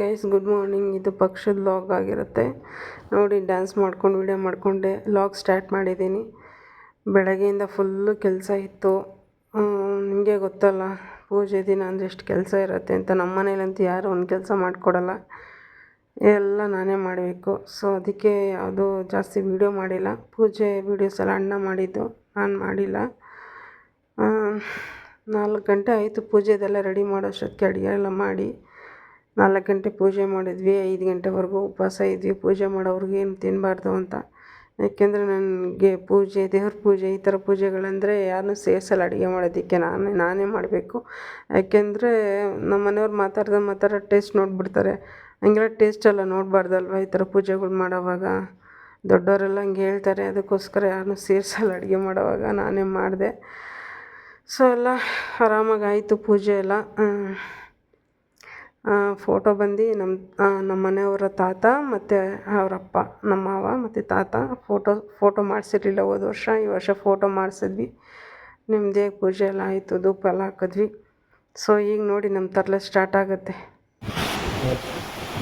Guys good morning ಇದು ಪಕ್ಷದ log ಆಗಿರುತ್ತೆ. ನೋಡಿ ಡ್ಯಾನ್ಸ್ ಮಾಡ್ಕೊಂಡು ವಿಡಿಯೋ ಮಾಡಿಕೊಂಡೆ. ಲಾಗ್ ಸ್ಟಾರ್ಟ್ ಮಾಡಿದ್ದೀನಿ. ಬೆಳಗ್ಗೆಯಿಂದ ಫುಲ್ಲು ಕೆಲಸ ಇತ್ತು. ನಿಮಗೆ ಗೊತ್ತಲ್ಲ, ಪೂಜೆ ದಿನ ಅಂದರೆ ಎಷ್ಟು ಕೆಲಸ ಇರುತ್ತೆ ಅಂತ. ನಮ್ಮ ಮನೇಲಂತೂ ಯಾರು ಒಂದು ಕೆಲಸ ಮಾಡಿಕೊಡಲ್ಲ. ಎಲ್ಲ ನಾನೇ ಮಾಡಬೇಕು. ಸೊ ಅದಕ್ಕೆ ಯಾವುದೂ ಜಾಸ್ತಿ ವೀಡಿಯೋ ಮಾಡಿಲ್ಲ. ಪೂಜೆ ವೀಡಿಯೋಸ್ ಎಲ್ಲ ಅಣ್ಣ ಮಾಡಿದ್ದು. ನಾನು ಮಾಡಿಲ್ಲ. ನಾಲ್ಕು ಗಂಟೆ ಆಯಿತು ಪೂಜೆದೆಲ್ಲ ರೆಡಿ ಮಾಡೋಷ್ಟೊತ್ತಿಗೆ ಅಡುಗೆ ಎಲ್ಲ ಮಾಡಿ. ನಾಲ್ಕು ಗಂಟೆ ಪೂಜೆ ಮಾಡಿದ್ವಿ, ಐದು ಗಂಟೆವರೆಗೂ ಉಪವಾಸ ಇದ್ವಿ. ಪೂಜೆ ಮಾಡೋವ್ರಿಗೆ ಏನು ತಿನ್ನಬಾರ್ದು ಅಂತ. ಯಾಕೆಂದರೆ ನನಗೆ ಪೂಜೆ, ದೇವ್ರ ಪೂಜೆ, ಈ ಥರ ಪೂಜೆಗಳಂದರೆ ಯಾರನ್ನೂ ಸೇರಿಸಲ್ಲ ಅಡುಗೆ ಮಾಡೋದಕ್ಕೆ. ನಾನೇ ನಾನೇ ಮಾಡಬೇಕು. ಯಾಕೆಂದರೆ ನಮ್ಮ ಮನೆಯವ್ರು ಮಾತಾಡ್ದ ಮಾತಾಡೋ ಟೇಸ್ಟ್ ನೋಡಿಬಿಡ್ತಾರೆ. ಹಂಗೆಲ್ಲ ಟೇಸ್ಟ್ ಎಲ್ಲ ನೋಡಬಾರ್ದಲ್ವ ಈ ಥರ ಪೂಜೆಗಳು ಮಾಡೋವಾಗ? ದೊಡ್ಡವರೆಲ್ಲ ಹಂಗೆ ಹೇಳ್ತಾರೆ, ಅದಕ್ಕೋಸ್ಕರ ಯಾರನ್ನೂ ಸೇರಿಸಲ್ಲ ಅಡುಗೆ ಮಾಡೋವಾಗ. ನಾನೇ ಮಾಡಿದೆ. ಸೊ ಎಲ್ಲ ಆರಾಮಾಗಿ ಆಯಿತು ಪೂಜೆ ಎಲ್ಲ. ಫೋಟೋ ಬಂದು ನಮ್ಮ ನಮ್ಮ ಮನೆಯವರ ತಾತ ಮತ್ತು ಅವರಪ್ಪ ನಮ್ಮ ಮಾವ ಮತ್ತು ತಾತ ಫೋಟೋ ಫೋಟೋ ಮಾಡಿಸಿರ್ಲಿಲ್ಲ. ಹೋದ ವರ್ಷ ಈ ವರ್ಷ ಫೋಟೋ ಮಾಡಿಸಿದ್ವಿ. ನಿಮ್ಮದೇ ಪೂಜೆ ಎಲ್ಲ ಆಯಿತು ಧೂಪ ಎಲ್ಲ ಹಾಕಿದ್ವಿ. ಸೊ ಈಗ ನೋಡಿ ನಮ್ಮ ತರಲೆ ಸ್ಟಾರ್ಟ್ ಆಗುತ್ತೆ.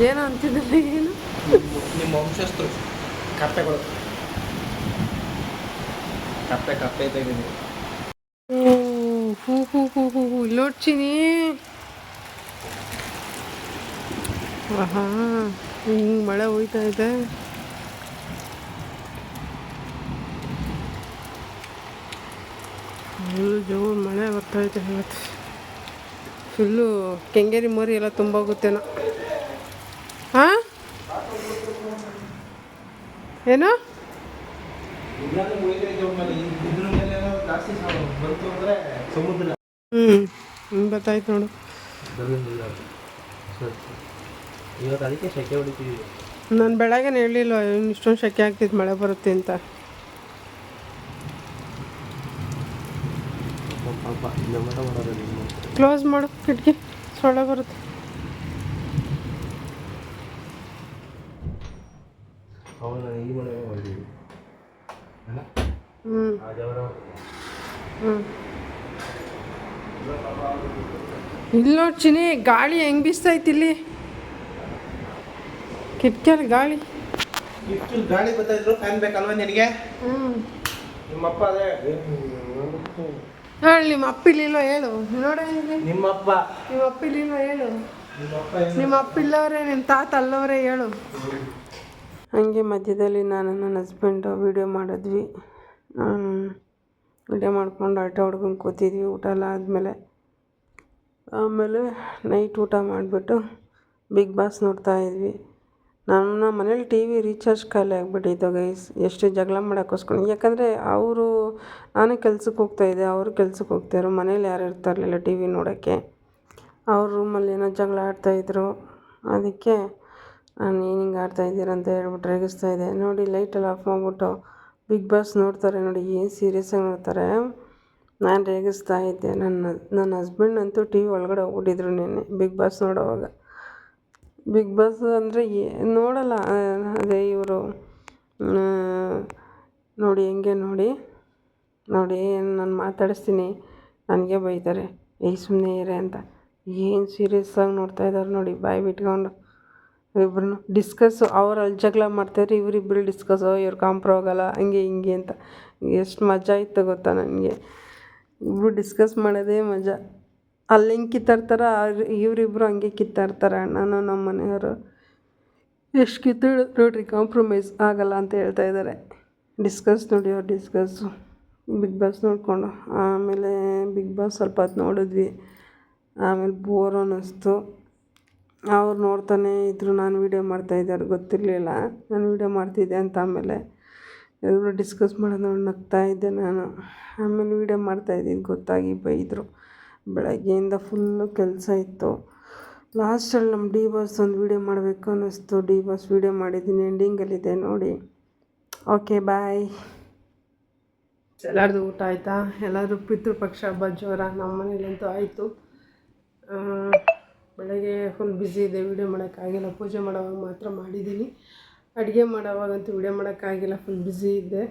ಏನೋ ಅಂತಿದ್ದಿಲ್ಲ ಏನು? ನಿಮ್ಮ ವಂಶಸ್ಥರು ಕಪ್ಪೆಗಳು. ಕಪ್ಪೆ ಕಪ್ಪೆ ತೆಗೆದು ಹೂ ಹೂ ಹೂ ಹೂ ಹೂ ಇಲ್ಲಿ ನೋಡ್ತೀನಿ ಆಹಾ ಹಿಂಗೆ ಮಳೆ ಹೋಯ್ತಾ ಇದೆ. ಫುಲ್ಲು ಜೋರು ಮಳೆ ಬರ್ತಾ ಇದೆ ಇವತ್ತು. ಫುಲ್ಲು ಕೆಂಗೇರಿ ಮೋರಿ ಎಲ್ಲ ತುಂಬೋಗುತ್ತೇನೋ ಹಾಂ ಏನು. ಹ್ಞೂ ಹಿಂಗೆ ಗೊತ್ತಾಯ್ತು ನೋಡು. ಇವತ್ತು ಅದಕ್ಕೆ ಸೆಕೆ ಹೊಡಿತೀವಿ. ನಾನು ಬೆಳಗ್ಗೆ ಹೇಳಿಲ್ವ ಇಷ್ಟೊಂದು ಶೆಕೆ ಆಗ್ತಿತ್ತು ಮಳೆ ಬರುತ್ತೆ ಅಂತ. ಕ್ಲೋಸ್ ಮಾಡು ಕಿಟಕಿ ಸೊಳ್ಳೆ ಬರುತ್ತೆ. ಹ್ಞೂ ಇಲ್ಲಿ ನೋಡ್ಚಿನಿ ಗಾಳಿ ಹೆಂಗೆ ಬೀಸ್ತೈತಿ ಇಲ್ಲಿ? ಕಿಟಕಿಯಲ್ಲಿ ಗಾಳಿ. ಕಿಟ್ಕಲ್ ಗಾಳಿ ಗೊತ್ತಾಯಿದ್ರು ಫ್ಯಾನ್ ಬೇಕಲ್ವಾ ನಿನಗೆ? ನಿಮ್ಮಪ್ಪ ಅದೇ ಹೇಳಿ ನಿಮ್ಮ ಅಪ್ಪ ಇಲ್ಲಿಲ್ಲ ಹೇಳು. ನೋಡ ನಿಮ್ಮಪ್ಪ. ನಿಮ್ಮ ಅಪ್ಪ ಇಲ್ಲಿಲ್ಲ ಹೇಳು. ನಿಮ್ಮ ಅಪ್ಪ ಇಲ್ಲವ್ರೆ ನಿಮ್ಮ ತಾತ ಅಲ್ಲವರೇ ಹೇಳು. ಹಂಗೆ ಮಧ್ಯದಲ್ಲಿ ನಾನು ನನ್ನ ಹಸ್ಬೆಂಡು ವೀಡಿಯೋ ಮಾಡಿದ್ವಿ. ವೀಡಿಯೋ ಮಾಡ್ಕೊಂಡು ಆಟ ಹೊಡ್ಕೊಂಡು ಕೂತಿದ್ವಿ ಊಟ ಎಲ್ಲ ಆದಮೇಲೆ. ಆಮೇಲೆ ನೈಟ್ ಊಟ ಮಾಡಿಬಿಟ್ಟು ಬಿಗ್ ಬಾಸ್ ನೋಡ್ತಾ ಇದ್ವಿ. ನಮ್ಮ ಮನೇಲಿ ಟಿ ವಿ ರೀಚಾರ್ಜ್ ಖಾಲಿ ಆಗಿಬಿಟ್ಟಿತ್ತು ಗೈಸ್ ಎಷ್ಟು ಜಗಳ ಮಾಡೋಕ್ಕೋಸ್ಕರ ಯಾಕಂದರೆ ಅವರು, ನಾನು ಕೆಲ್ಸಕ್ಕೆ ಹೋಗ್ತಾಯಿದ್ದೆ ಅವರು ಕೆಲ್ಸಕ್ಕೆ ಹೋಗ್ತಾಯಿದ್ರು ಮನೇಲಿ ಯಾರು ಇರ್ತಾ ಇರಲಿಲ್ಲ ಟಿ ವಿ ನೋಡೋಕ್ಕೆ. ಅವ್ರ ರೂಮಲ್ಲಿ ಏನೋ ಜಗಳ ಆಡ್ತಾಯಿದ್ರು ಅದಕ್ಕೆ ನಾನು ಏನು ಹಿಂಗೆ ಆಡ್ತಾಯಿದ್ದೀರ ಅಂತ ಹೇಳ್ಬಿಟ್ಟು ರೇಗಿಸ್ತಾ ಇದ್ದೆ. ನೋಡಿ ಲೈಟೆಲ್ಲ ಆಫ್ ಮಾಡಿಬಿಟ್ಟು ಬಿಗ್ ಬಾಸ್ ನೋಡ್ತಾರೆ ನೋಡಿ, ಏನು ಸೀರಿಯಸ್ಸಾಗಿ ನೋಡ್ತಾರೆ. ನಾನು ರೇಗಿಸ್ತಾ ಇದ್ದೆ. ನನ್ನ ನನ್ನ ಹಸ್ಬೆಂಡ್ ಅಂತೂ ಟಿ ವಿ ಒಳಗಡೆ ಹೋಗ್ಬಿಟ್ಟಿದ್ರು ನಿನ್ನೆ ಬಿಗ್ ಬಾಸ್ ನೋಡೋವಾಗ. ಬಿಗ್ ಬಾಸ್ ಅಂದರೆ ನೋಡಲ್ಲ ಅದೇ ಇವರು ನೋಡಿ, ಹೆಂಗೆ ನೋಡಿ ನೋಡಿ, ನಾನು ಮಾತಾಡಿಸ್ತೀನಿ, ನನಗೆ ಬೈತಾರೆ, ಏಯ್ ಸುಮ್ಮನೆ ಇರೆ ಅಂತ. ಏನು ಸೀರಿಯಸ್ಸಾಗಿ ನೋಡ್ತಾ ಇದ್ದಾರೆ ನೋಡಿ, ಬಾಯಿ ಬಿಟ್ಕೊಂಡು. ಇಬ್ರು ಡಿಸ್ಕಸ್ಸು ಅವ್ರು ಅಲ್ಲಿ ಜಗಳ ಮಾಡ್ತಾಯಿದ್ರೆ ಇವರಿಬ್ಬರು ಡಿಸ್ಕಸ್ಸು ಇವ್ರು ಕಾಂಪ್ರೋ ಆಗೋಲ್ಲ, ಹಂಗೆ ಹಿಂಗೆ ಅಂತ. ಎಷ್ಟು ಮಜಾ ಇತ್ತು ಗೊತ್ತಾ ನನಗೆ. ಇಬ್ಬರು ಡಿಸ್ಕಸ್ ಮಾಡೋದೇ ಮಜಾ. ಅಲ್ಲಿ ಕಿತ್ತಾಡ್ತಾರೆ, ಅವ್ರು ಇವರಿಬ್ರು ಹಂಗೆ ಕಿತ್ತಾಡ್ತಾರೆ, ಅಣ್ಣನು ನಮ್ಮ ಮನೆಯವರು. ಎಷ್ಟು ಕಿತ್ತಳು. ನೋಡ್ರಿ ಕಾಂಪ್ರಮೈಸ್ ಆಗಲ್ಲ ಅಂತ ಹೇಳ್ತಾ ಇದ್ದಾರೆ ಡಿಸ್ಕಸ್ ನೋಡಿ ಅವ್ರು ಡಿಸ್ಕಸ್ಸು ಬಿಗ್ ಬಾಸ್ ನೋಡಿಕೊಂಡು. ಆಮೇಲೆ ಬಿಗ್ ಬಾಸ್ ಸ್ವಲ್ಪ ಹೊತ್ತು ನೋಡಿದ್ವಿ. ಆಮೇಲೆ ಬೋರ್ ಅನ್ನಿಸ್ತು. ಅವ್ರು ನೋಡ್ತಾನೇ ಇದ್ದರು ನಾನು ವೀಡಿಯೋ ಮಾಡ್ತಾಯಿದ್ದೆ ಅವ್ರಿಗೆ ಗೊತ್ತಿರಲಿಲ್ಲ. ನಾನು ವೀಡಿಯೋ ಮಾಡ್ತಿದ್ದೆ ಅಂತ ಆಮೇಲೆ ಎಲ್ಲರೂ ಡಿಸ್ಕಸ್ ಮಾಡೋದು ನೋಡಿ ನಗ್ತಾ ಇದ್ದೆ ನಾನು. ಆಮೇಲೆ ವೀಡಿಯೋ ಮಾಡ್ತಾಯಿದ್ದೀನಿ ಗೊತ್ತಾಗಿ ಬೈದರು. ಬೆಳಗ್ಗೆಯಿಂದ ಫುಲ್ಲು ಕೆಲಸ ಇತ್ತು. ಲಾಸ್ಟಲ್ಲಿ ನಮ್ಮ ಡಿ ಬಾಸ್ ಒಂದು ವೀಡಿಯೋ ಮಾಡಬೇಕು ಅನ್ನಿಸ್ತು. ಡಿ ಬಾಸ್ ವೀಡಿಯೋ ಮಾಡಿದ್ದೀನಿ ಎಂಡಿಂಗಲ್ಲಿದೆ ನೋಡಿ. ಓಕೆ ಬಾಯ್ ಎಲ್ಲರದು ಊಟ ಆಯಿತಾ? ಎಲ್ಲರೂ ಪಿತೃಪಕ್ಷ ಹಬ್ಬ ಜ್ವರ ನಮ್ಮ ಮನೇಲಂತೂ ಆಯಿತು. ಬೆಳಗ್ಗೆ ಫುಲ್ ಬ್ಯುಸಿ ಇದೆ. ವೀಡಿಯೋ ಮಾಡೋಕ್ಕಾಗಿಲ್ಲ. ಪೂಜೆ ಮಾಡೋವಾಗ ಮಾತ್ರ ಮಾಡಿದ್ದೀನಿ. ಅಡುಗೆ ಮಾಡೋವಾಗಂತೂ ವೀಡಿಯೋ ಮಾಡೋಕ್ಕಾಗಿಲ್ಲ. ಫುಲ್ ಬ್ಯುಸಿ ಇದೆ.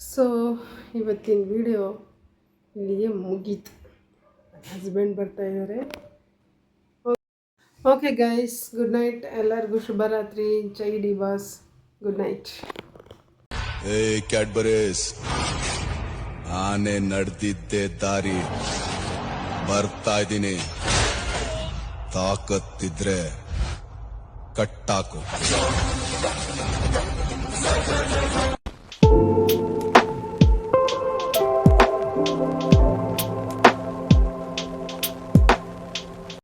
ಸೊ ಇವತ್ತಿನ ವೀಡಿಯೋ ಇಲ್ಲಿಗೆ ಮುಗೀತು. ಹಸ್ಬೆಂಡ್ ಬರ್ತಾ ಇದ್ದಾರೆ ಓಕೆ ಗೈಸ್ ಗುಡ್ ನೈಟ್ ಎಲ್ಲರಿಗೂ ಶುಭರಾತ್ರಿ. ಜೈ ಡಿ ಬಾಸ್ ಗುಡ್ ನೈಟ್ ಏ ಕ್ಯಾಡ್ಬರೀಸ್ ಆನೆ ನಡೆದಿದ್ದೆ ದಾರಿ. ಬರ್ತಾ ಇದ್ದೀನಿ. ತಾಕತ್ತಿದ್ರೆ ಕಟ್ಟಾಕು.